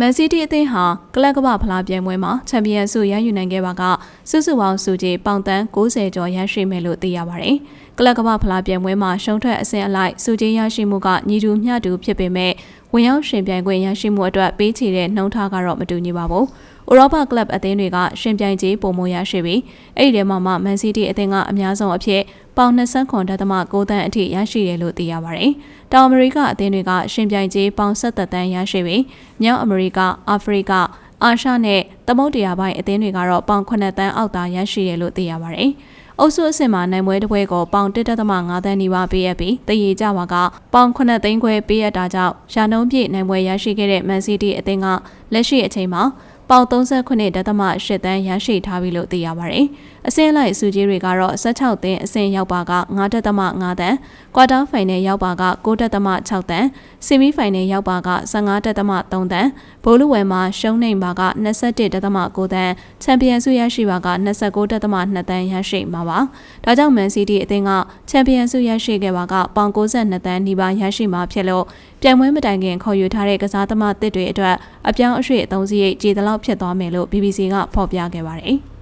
မန်စီးတီးအသင်းဟာကလပ်ကမ္ဘာဖလားပြိုင်ပွဲမှာချန်ပီယံဆုရယူနိုင်ခဲ့ပါကစုစုပေါင်းစုကြီးပေါင်တန်း90ကျော်ရရှိမယ်လို့သိရပါတယ်။ကလပ်ကမ္ဘာဖလားပြိုင်ပွဲမှာရှုံးထွက်အဆင့်အလိုက်စုကြီးရရှိမှုကညီတူမျှတူဖြစ်ပေမဲ့ ဝင်ရောက်ရှင်ပြိုင်ခွင့်ရရှိမှုအတွက်ပေးချေတဲ့နှုံထားကတော့မတူညီပါဘူး။ဥရောပကလပ်အသင်းတွေကရှင်ပြိုင်ကြေးပုံမရရှိပြီးအဲ့ဒီထဲမှာမှမန်စီးတီးအသင်းကအများဆုံးအဖြစ်ပေါင်29.6တန်းအထိရရှိတယ်လို့သိရပါတယ်။တောင်အမေရိကအသင်းတွေကရှင်ပြိုင်ကြေးပေါင်17တန်းရရှိပြီးမြောက်အမေရိကအာဖရိကအာရှနဲ့သမုဒ္ဒရာပိုင်းအသင်းတွေကတော့ပေါင်9တန်းအောက်သာရရှိတယ်လို့သိရပါတယ်။ အုပ်စုအဆင့်မှာနိုင်ပွဲတစ်ပွဲကိုပေါင်1.5တန်းနီးပါးပေးရပြီးတည်ရကြပါကပေါင်9သိန်းခွဲပေးရတာကြောင့်ရာနှုန်းပြည့်နိုင်ပွဲရရှိခဲ့တဲ့မန်စီးတီးအသင်းကလက်ရှိအချိန်မှာ ပေါင်39ဒသမ8တန်းရရှိထားပြီလို့သိရပါတယ်။အဆင့်လိုက်စုကြီးတွေကတော့16သင်းအဆင့်ရောက်ပါက9ဒသမ5တန်း၊ကွာတာဖိုင်နယ်ရောက်ပါက9ဒသမ6တန်း၊ဆီမီဖိုင်နယ်ရောက်ပါက15ဒသမ3တန်း၊ဘိုးလူဝယ်မှာရှုံးနေပါက21ဒသမ9တန်း၊ချန်ပီယံဆုရရှိပါက29ဒသမ2တန်းရရှိမှာပါ။ဒါကြောင့်မန်စီးတီးအသင်းကချန်ပီယံဆုရရှိခဲ့ပါကပေါင်62တန်းနီးပါးရရှိမှာဖြစ်လို့ပြိုင်ပွဲမတိုင်ခင်ခေါ်ယူထားတဲ့ကစားသမားတစ်တွေအတွက်အပြောင်းအရွှေ့အသုံးစရိတ်ကြေတလောက်ဖြစ်သွားမယ်လို့ BBC ကဖော်ပြခဲ့ပါတယ်။